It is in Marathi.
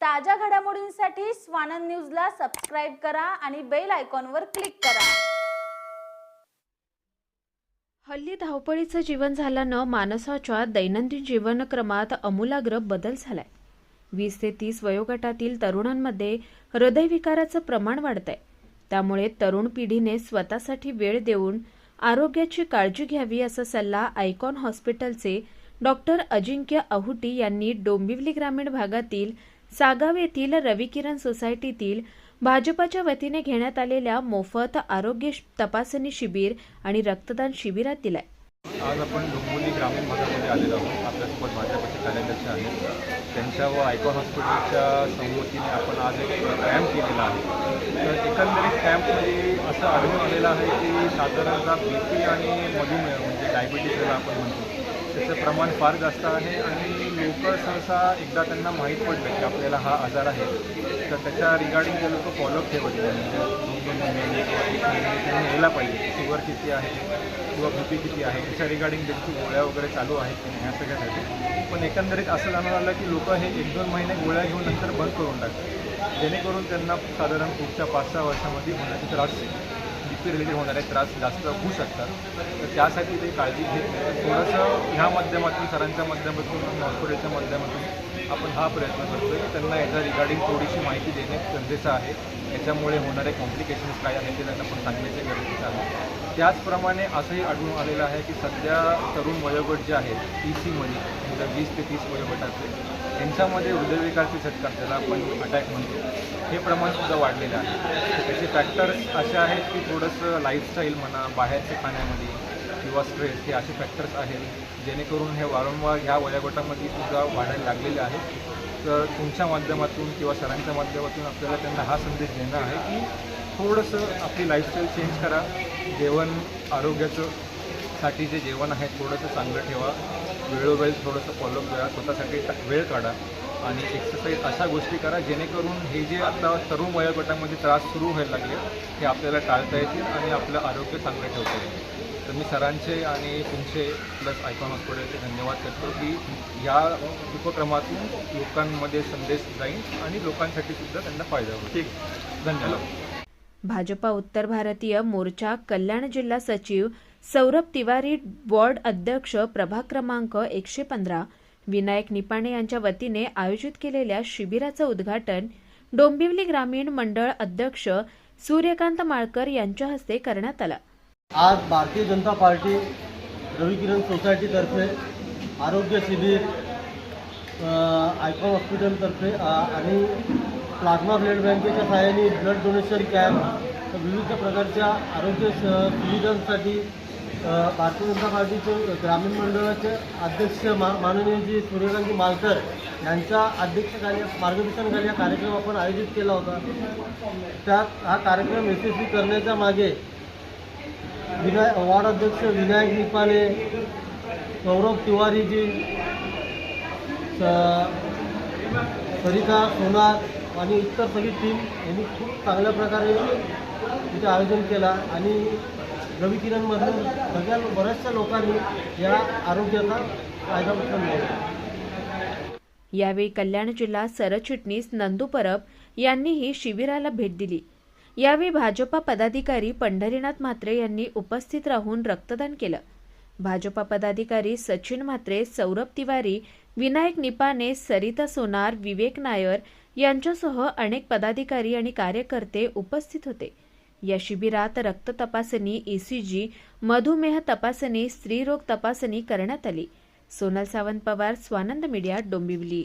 ताज्या घडामोडींसाठी स्वानंद न्यूजला सबस्क्राईब करा आणि बेल आयकॉनवर क्लिक करा. हल्ली धावपळीचं जीवन झाल्यानं माणसाच्या दैनंदिन जीवनक्रमात अमूलाग्र बदल झालाय. वीस ते तीस वयोगटातील तरुणांमध्ये हृदयविकाराचं प्रमाण वाढतंय. त्यामुळे तरुण पिढीने स्वतःसाठी वेळ देऊन आरोग्याची काळजी घ्यावी असा सल्ला आयकॉन हॉस्पिटलचे डॉक्टर अजिंक्य अहुटी यांनी डोंबिवली ग्रामीण भागातील सागाव येथील रविकिरण सोसायटीतील भाजपाच्या वतीने घेण्यात आलेल्या मोफत आरोग्य तपासणी शिबिर आणि रक्तदान शिबिरात दिलाय. आज आपण डोंबिवली ग्रामीण भागामध्ये आलेलो आहोत. आपल्यासोबत भाजपचे कार्याध्यक्ष आहेत. त्यांच्या व आयकॉन हॉस्पिटलच्या संमतीने आपण आज एक कॅम्प केलेला आहे. तर एकंदरीत कॅम्पमध्ये असं आढळून आलेलं आहे की साधारणतः बी पी आणि मधुमेह म्हणजे डायबिटीस आपण म्हणतो त्याचं प्रमाण फार जास्त आहे आणि लोक सहसा एकदा त्यांना माहीत पडलं की आपल्याला हा आजार आहे. तर त्याच्या रिगार्डिंग ते लोक फॉलोअप ठेवत म्हणजे दोन दोन त्यांनी यायला पाहिजे शुगर किती आहे किंवा बी पी किती आहे त्याच्या रिगार्डिंग त्यांची गोळ्या वगैरे चालू आहेत की नाही ह्या सगळ्यासाठी. पण एकंदरीत असं जाणून आलं की लोक हे एक दोन महिने गोळ्या घेऊन नंतर बंद करून टाकतात. जेणेकरून त्यांना साधारण पुढच्या पाच सहा वर्षामध्ये होण्याचे त्रास बी रिलेटेड होणारे त्रास जास्त होऊ शकतात. तर त्यासाठी ते काळजी घेत नाही तर थोडंसं ह्या माध्यमातून सरांच्या माध्यमातून हॉस्पिटलच्या माध्यमातून आपण हा प्रयत्न करतो की त्यांना याच्या रिगार्डिंग थोडीशी माहिती देणे गरजेचं आहे. याच्यामुळे होणारे कॉम्प्लिकेशन्स काय आहेत ते त्यांना पण सांगण्याचे गरजेचं आहे. त्याचप्रमाणे असंही आढळून आलेलं आहे की सध्या तरुण वयोगट जे आहेत पी सीमध्ये म्हणजे वीस ते तीस वयोगटातले त्यांच्यामध्ये हृदयविकारचे झटका ज्याला आपण अटॅक म्हणतो हे प्रमाणसुद्धा वाढलेलं आहे. त्याचे फॅक्टर्स असे आहेत की थोडंसं लाईफस्टाईल म्हणा बाहेरच्या खाण्यामध्ये किंवा स्ट्रेस हे असे फॅक्टर्स आहेत जेणेकरून हे वारंवार ह्या वयोगटामध्ये सुद्धा वाढायला लागलेले आहेत. तर तुमच्या माध्यमातून किंवा सरांच्या माध्यमातून आपल्याला त्यांना हा संदेश देणं आहे की थोडंसं आपली लाईफस्टाईल चेंज करा. जेवण आरोग्याचं साठी जे जेवण आहे थोडंसं चांगलं ठेवा. वेळोवेळी थोडंसं फॉलोअप करा. स्वतःसाठी वेळ काढा आणि एक्सरसाइज अशा गोष्टी करा जेणेकरून हे जे आता तरुण वयोगटामध्ये त्रास सुरू व्हायला लागले हे आपल्याला टाळता येतील आणि आपलं आरोग्य चांगलं ठेवता येईल. तर मी सरांचे आणि तुमचे प्लस आयकॉन हॉस्पिटलचे धन्यवाद करतो की या उपक्रमातून लोकांमध्ये संदेश जाईल आणि लोकांसाठी सुद्धा त्यांना फायदा होईल. ठीक. धन्यवाद. भाजपा उत्तर भारतीय मोर्चा कल्याण जिल्हा सचिव सौरभ तिवारी वॉर्ड अध्यक्ष प्रभाग क्रमांक एकशे पंधरा. विनायक निपाणे यांच्या वतीने आयोजित केलेल्या शिबिराचं उद्घाटन डोंबिवली ग्रामीण मंडळ अध्यक्ष सूर्यकांत माळकर यांच्या हस्ते करण्यात आलं. आज भारतीय जनता पार्टी रविकिरण सोसायटीतर्फे आरोग्य शिबिर आयकॉन हॉस्पिटलतर्फे आणि प्लाझ्मा ब्लड बँकेच्या सहाय्याने ब्लड डोनेशन कॅम्प विविध प्रकारच्या आरोग्य सुविधांसाठी भारतीय जनता पार्टीचे ग्रामीण मंडळाचे अध्यक्ष मा माननीय जी सूर्यकांत मालकर यांच्या अध्यक्षकाली मार्गदर्शनाखाली हा कार्यक्रम आपण आयोजित केला होता. त्यात हा कार्यक्रम यशस्वी करण्याच्या मागे विनाय वार्ड अध्यक्ष विनायक निपाने सौरभ तिवारीजी स- सरिता सोनार आणि इतर सगळी टीम यांनी खूप चांगल्या प्रकारे तिथे आयोजन केला आणि रवी किरणमधून सगळ्या बऱ्याचशा लोकांनी या आरोग्याचा फायदा उचलून यावेळी कल्याण जिल्हा सरचिटणीस नंदू परब यांनीही शिबिराला भेट दिली. यावेळी भाजपा पदाधिकारी पंढरीनाथ म्हात्रे यांनी उपस्थित राहून रक्तदान केलं. भाजपा पदाधिकारी सचिन म्हात्रे सौरभ तिवारी विनायक निपाने सरिता सोनार विवेक नायर यांच्यासह अनेक पदाधिकारी आणि कार्यकर्ते उपस्थित होते. या शिबिरात रक्त तपासणी ईसीजी मधुमेह तपासणी स्त्रीरोग तपासणी करण्यात आली. सोनल सावंत पवार स्वानंद मीडिया डोंबिवली.